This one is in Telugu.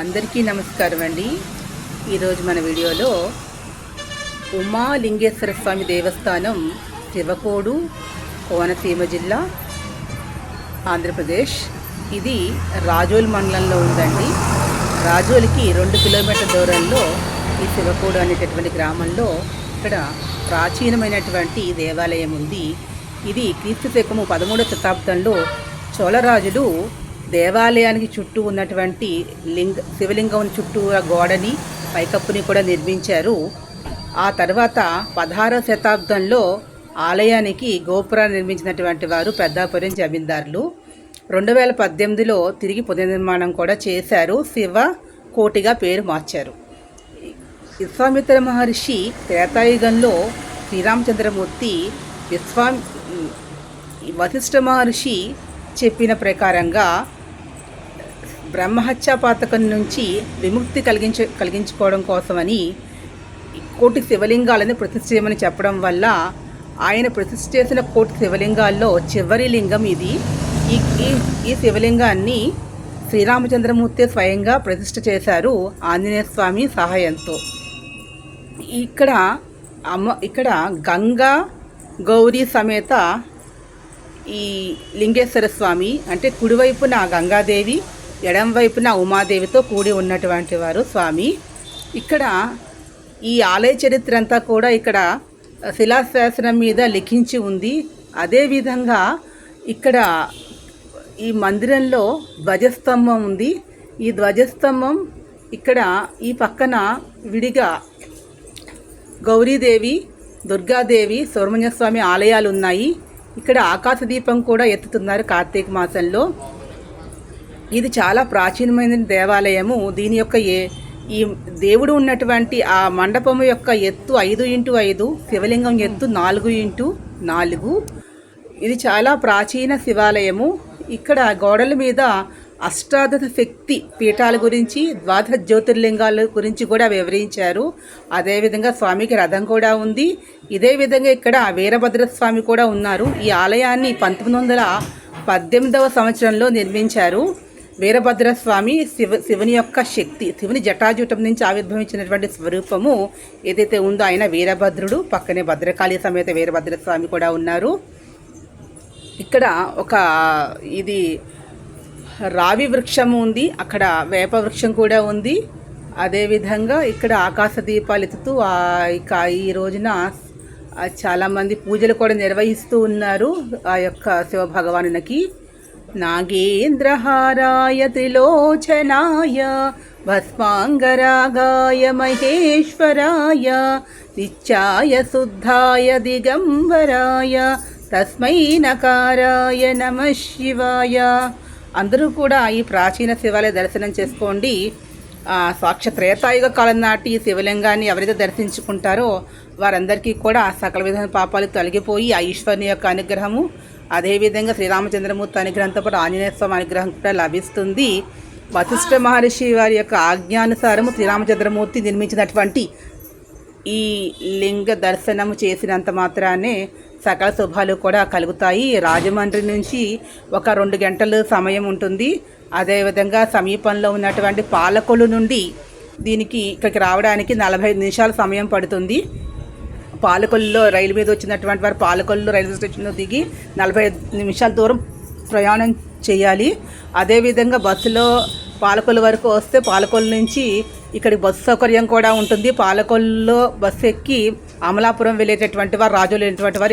అందరికీ నమస్కారం అండి. ఈరోజు మన వీడియోలో ఉమాలింగేశ్వర స్వామి దేవస్థానం శివకోడు కోనసీమ జిల్లా ఆంధ్రప్రదేశ్. ఇది రాజోల్ మండలంలో ఉందండి. రాజోలికి రెండు కిలోమీటర్ల దూరంలో ఈ శివకోడు అనేటటువంటి గ్రామంలో ఇక్కడ ప్రాచీనమైనటువంటి దేవాలయం ఉంది. ఇది క్రీస్తు శకము పదమూడవ శతాబ్దంలో చోళరాజులు దేవాలయానికి చుట్టూ ఉన్నటువంటి లింగ శివలింగం చుట్టూ గోడని పైకప్పుని కూడా నిర్మించారు. ఆ తర్వాత పదహారవ శతాబ్దంలో ఆలయానికి గోపురాన్ని నిర్మించినటువంటి వారు పెద్దాపురం జమీందారులు. రెండు వేల పద్దెనిమిదిలో తిరిగి పునర్నిర్మాణం కూడా చేశారు. శివ కోటిగా పేరు మార్చారు. విశ్వామిత్ర మహర్షి త్రేతాయుగంలో శ్రీరామచంద్రమూర్తి విశ్వా వశిష్ఠ మహర్షి చెప్పిన ప్రకారంగా బ్రహ్మహత్యా పాతకం నుంచి విముక్తి కలిగించ కలిగించుకోవడం కోసమని కోటి శివలింగాలను ప్రతిష్ఠ చేయమని చెప్పడం వల్ల ఆయన ప్రతిష్ఠ చేసిన కోటి శివలింగాల్లో చివరి లింగం ఇది. ఈ ఈ- ఈ శివలింగాన్ని శ్రీరామచంద్రమూర్తి స్వయంగా ప్రతిష్ఠ చేశారు ఆంజనేయ స్వామి సహాయంతో. ఇక్కడ అమ్మ ఇక్కడ గంగా గౌరీ సమేత ఈ లింగేశ్వర స్వామి అంటే కుడివైపున గంగాదేవి ఎడం వైపున ఉమాదేవితో కూడి ఉన్నటువంటి వారు స్వామి. ఇక్కడ ఈ ఆలయ చరిత్ర అంతా కూడా ఇక్కడ శిలాశాసనం మీద లిఖించి ఉంది. అదేవిధంగా ఇక్కడ ఈ మందిరంలో ధ్వజస్తంభం ఉంది. ఈ ధ్వజస్తంభం ఇక్కడ ఈ పక్కన విడిగా గౌరీదేవి దుర్గాదేవి సుబ్రహ్మణ్య స్వామి ఆలయాలు ఉన్నాయి. ఇక్కడ ఆకాశ దీపం కూడా ఎత్తుతున్నారు కార్తీక మాసంలో. ఇది చాలా ప్రాచీనమైన దేవాలయము. దీని యొక్క ఏ ఈ దేవుడు ఉన్నటువంటి ఆ మండపము యొక్క ఎత్తు ఐదు ఇంటూ ఐదు శివలింగం ఎత్తు నాలుగు ఇంటూ నాలుగు. ఇది చాలా ప్రాచీన శివాలయము. ఇక్కడ గోడల మీద అష్టాదశ శక్తి పీఠాల గురించి ద్వాదశ జ్యోతిర్లింగాల గురించి కూడా వివరించారు. అదేవిధంగా స్వామికి రథం కూడా ఉంది. ఇదే విధంగా ఇక్కడ వీరభద్ర స్వామి కూడా ఉన్నారు. ఈ ఆలయాన్ని పంతొమ్మిది వందల పద్దెనిమిదవ సంవత్సరంలో నిర్మించారు. వీరభద్ర స్వామి శివ శివుని యొక్క శక్తి శివుని జటాజూటం నుంచి ఆవిర్భవించినటువంటి స్వరూపము ఏదైతే ఉందో ఆయన వీరభద్రుడు పక్కనే భద్రకాళి సమేత వీరభద్ర స్వామి కూడా ఉన్నారు. ఇక్కడ ఒక ఇది రావి వృక్షము ఉంది అక్కడ వేప వృక్షం కూడా ఉంది. అదేవిధంగా ఇక్కడ ఆకాశ దీపాలు ఎత్తుతూ ఇక ఈ రోజున చాలామంది పూజలు కూడా నిర్వహిస్తూ ఉన్నారు ఆ యొక్క శివభగవానునికి. నాగేంద్రహారాయ త్రిలోచనాయ భస్మాంగరాగాయ మహేశ్వరాయ నిత్యాయ శుద్ధాయ దిగంబరాయ తస్మై నకారాయ నమ శివాయ. అందరూ కూడా ఈ ప్రాచీన శివాలయ దర్శనం చేసుకోండి. సాక్ష త్రేతాయుగ కాలం నాటి ఈ శివలింగాన్ని ఎవరైతే దర్శించుకుంటారో వారందరికీ కూడా సకల విధమైన పాపాలు తొలగిపోయి ఆ ఈశ్వరుని యొక్క అనుగ్రహము అదేవిధంగా శ్రీరామచంద్రమూర్తి అనుగ్రహంతో పాటు ఆంజనేయ స్వామి అనుగ్రహం కూడా లభిస్తుంది. వశిష్ఠ మహర్షి వారి యొక్క ఆజ్ఞానుసారము శ్రీరామచంద్రమూర్తి నిర్మించినటువంటి ఈ లింగ దర్శనము చేసినంత మాత్రానే సకల శుభాలు కూడా కలుగుతాయి. రాజమండ్రి నుంచి ఒక రెండు గంటలు సమయం ఉంటుంది. అదేవిధంగా సమీపంలో ఉన్నటువంటి పాలకొలు నుండి దీనికి ఇక్కడికి రావడానికి నలభై నిమిషాల సమయం పడుతుంది. పాలకొల్లులో రైలు మీద వచ్చినటువంటి వారు పాలకొల్లు రైల్వే స్టేషన్లో దిగి నలభై నిమిషాల దూరం ప్రయాణం చేయాలి. అదేవిధంగా బస్సులో పాలకొల్లు వరకు వస్తే పాలకొల్లు నుంచి ఇక్కడికి బస్సు సౌకర్యం కూడా ఉంటుంది. పాలకొల్లులో బస్సు ఎక్కి అమలాపురం వెళ్ళేటటువంటి వారు రాజులు వెళ్ళేటువంటి వారు